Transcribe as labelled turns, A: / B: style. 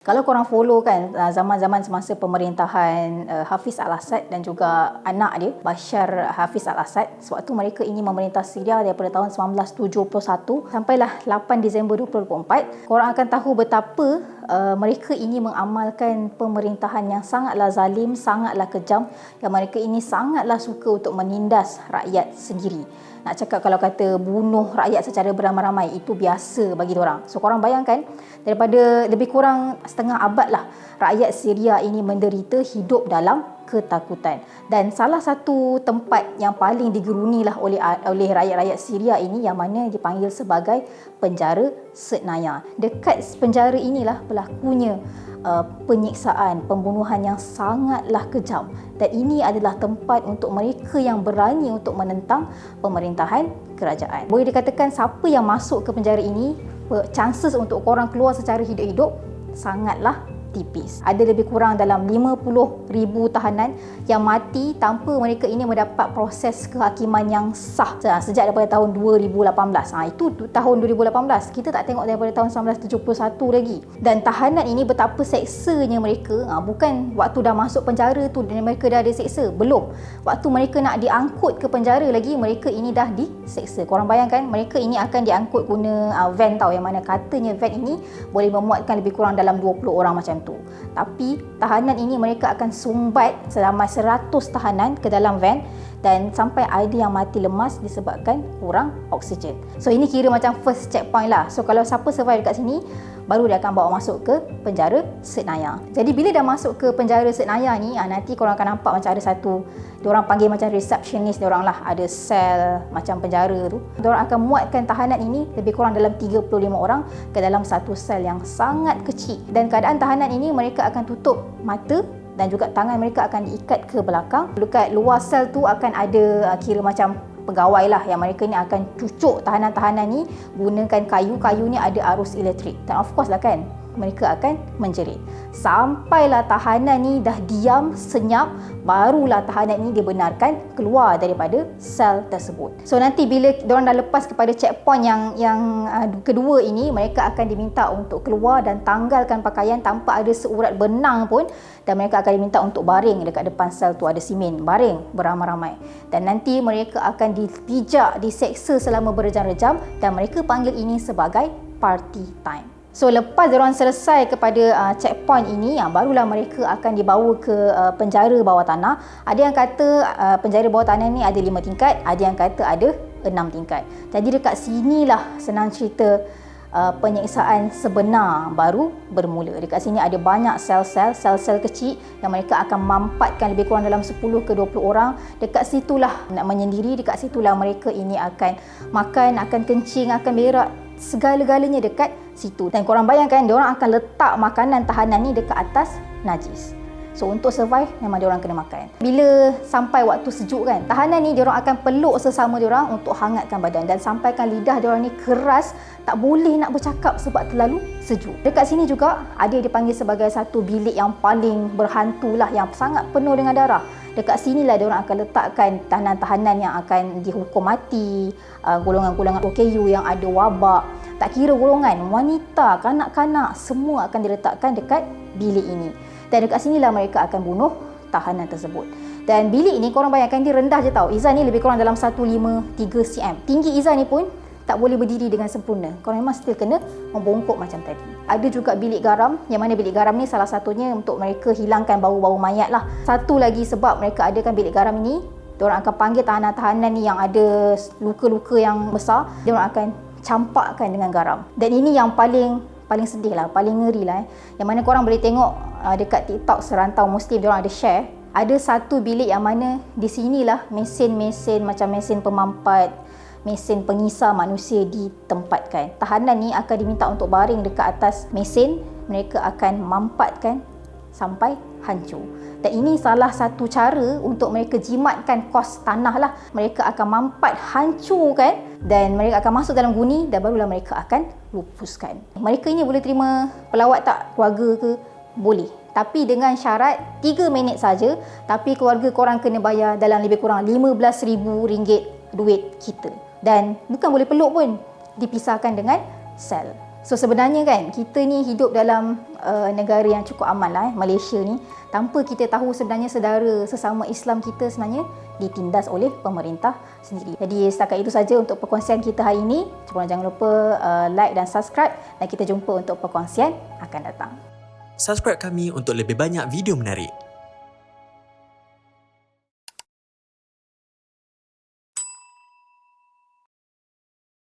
A: Kalau korang follow kan uh, zaman-zaman semasa pemerintahan uh, Hafiz Al-Assad dan juga anak dia Bashar Hafiz Al-Assad sewaktu mereka ingin memerintah Syria daripada tahun 1971 sampailah 8 Disember 2024 korang akan tahu betapa uh, mereka ini mengamalkan pemerintahan yang sangatlah zalim, sangatlah kejam yang mereka ini sangatlah suka untuk menindas rakyat sendiri nak cakap kalau kata bunuh rakyat secara beramai-ramai itu biasa bagi orang. So korang bayangkan daripada lebih kurang setengah abad lah rakyat Syria ini menderita hidup dalam ketakutan. Dan salah satu tempat yang paling digeruni lah oleh oleh rakyat-rakyat Syria ini yang mana dipanggil sebagai penjara Setnaya. Dekat penjara inilah pelakunya uh, penyiksaan, pembunuhan yang sangatlah kejam. Dan ini adalah tempat untuk mereka yang berani untuk menentang pemerintahan kerajaan. Boleh dikatakan siapa yang masuk ke penjara ini, chances untuk orang keluar secara hidup-hidup sangatlah tipis. Ada lebih kurang dalam 50 ribu tahanan yang mati tanpa mereka ini mendapat proses kehakiman yang sah sejak daripada tahun 2018. Ha, itu tahun 2018. Kita tak tengok daripada tahun 1971 lagi. Dan tahanan ini betapa seksanya mereka. Ha, bukan waktu dah masuk penjara tu dan mereka dah ada seksa. Belum. Waktu mereka nak diangkut ke penjara lagi, mereka ini dah diseksa. Korang bayangkan, mereka ini akan diangkut guna uh, van tau. Yang mana katanya van ini boleh memuatkan lebih kurang dalam 20 orang macam tu. Tapi tahanan ini mereka akan sumbat selama 100 tahanan ke dalam van dan sampai ada yang mati lemas disebabkan kurang oksigen. So ini kira macam first checkpoint lah. So kalau siapa survive dekat sini, baru dia akan bawa masuk ke penjara Setnaya. Jadi bila dah masuk ke penjara Setnaya ni, ah, nanti korang akan nampak macam ada satu, diorang panggil macam receptionist diorang lah, ada sel macam penjara tu. Diorang akan muatkan tahanan ini lebih kurang dalam 35 orang ke dalam satu sel yang sangat kecil. Dan keadaan tahanan ini mereka akan tutup mata dan juga tangan mereka akan diikat ke belakang. Dekat luar sel tu akan ada uh, kira macam pegawai lah yang mereka ni akan cucuk tahanan-tahanan ni gunakan kayu. Kayu ni ada arus elektrik. Dan of course lah kan mereka akan menjerit. Sampailah tahanan ni dah diam, senyap, barulah tahanan ni dibenarkan keluar daripada sel tersebut. So nanti bila diorang dah lepas kepada checkpoint yang yang uh, kedua ini, mereka akan diminta untuk keluar dan tanggalkan pakaian tanpa ada seurat benang pun dan mereka akan diminta untuk baring dekat depan sel tu ada simen, baring beramai-ramai. Dan nanti mereka akan dipijak, diseksa selama berjam-jam dan mereka panggil ini sebagai party time. So lepas orang selesai kepada uh, checkpoint ini, uh, barulah mereka akan dibawa ke uh, penjara bawah tanah. Ada yang kata uh, penjara bawah tanah ni ada lima tingkat, ada yang kata ada enam tingkat. Jadi dekat sinilah senang cerita uh, penyiksaan sebenar baru bermula. Dekat sini ada banyak sel-sel, sel-sel kecil yang mereka akan mampatkan lebih kurang dalam 10 ke 20 orang. Dekat situlah nak menyendiri, dekat situlah mereka ini akan makan, akan kencing, akan berak, segala-galanya dekat situ. Dan korang bayangkan, dia orang akan letak makanan tahanan ni dekat atas najis. So untuk survive memang dia orang kena makan. Bila sampai waktu sejuk kan, tahanan ni dia orang akan peluk sesama dia orang untuk hangatkan badan dan sampaikan lidah dia orang ni keras, tak boleh nak bercakap sebab terlalu sejuk. Dekat sini juga ada dipanggil sebagai satu bilik yang paling berhantu lah yang sangat penuh dengan darah. Dekat sinilah dia orang akan letakkan tahanan-tahanan yang akan dihukum mati, uh, golongan-golongan OKU yang ada wabak, tak kira golongan, wanita, kanak-kanak, semua akan diletakkan dekat bilik ini. Dan dekat sinilah mereka akan bunuh tahanan tersebut. Dan bilik ini korang bayangkan dia rendah je tau. Izan ni lebih kurang dalam 153 cm. Tinggi Izan ni pun tak boleh berdiri dengan sempurna. Korang memang still kena membongkok macam tadi. Ada juga bilik garam. Yang mana bilik garam ni salah satunya untuk mereka hilangkan bau-bau mayat lah. Satu lagi sebab mereka adakan bilik garam ini, diorang akan panggil tahanan-tahanan ni yang ada luka-luka yang besar. Diorang akan campakkan dengan garam. Dan ini yang paling paling sedih lah, paling ngeri lah. Eh. Yang mana korang boleh tengok uh, dekat TikTok serantau Muslim, diorang ada share. Ada satu bilik yang mana di sinilah mesin-mesin macam mesin pemampat, mesin pengisar manusia ditempatkan. Tahanan ni akan diminta untuk baring dekat atas mesin. Mereka akan mampatkan sampai hancur. Dan ini salah satu cara untuk mereka jimatkan kos tanah lah. Mereka akan mampat hancurkan dan mereka akan masuk dalam guni dan barulah mereka akan lupuskan. Mereka ini boleh terima pelawat tak keluarga ke? Boleh. Tapi dengan syarat 3 minit saja tapi keluarga korang kena bayar dalam lebih kurang RM15,000 duit kita. Dan bukan boleh peluk pun dipisahkan dengan sel. So sebenarnya kan kita ni hidup dalam uh, negara yang cukup aman lah eh, Malaysia ni tanpa kita tahu sebenarnya saudara sesama Islam kita sebenarnya ditindas oleh pemerintah sendiri. Jadi setakat itu saja untuk perkongsian kita hari ini. Cuma jangan lupa uh, like dan subscribe dan kita jumpa untuk perkongsian akan datang.
B: Subscribe kami untuk lebih banyak video menarik.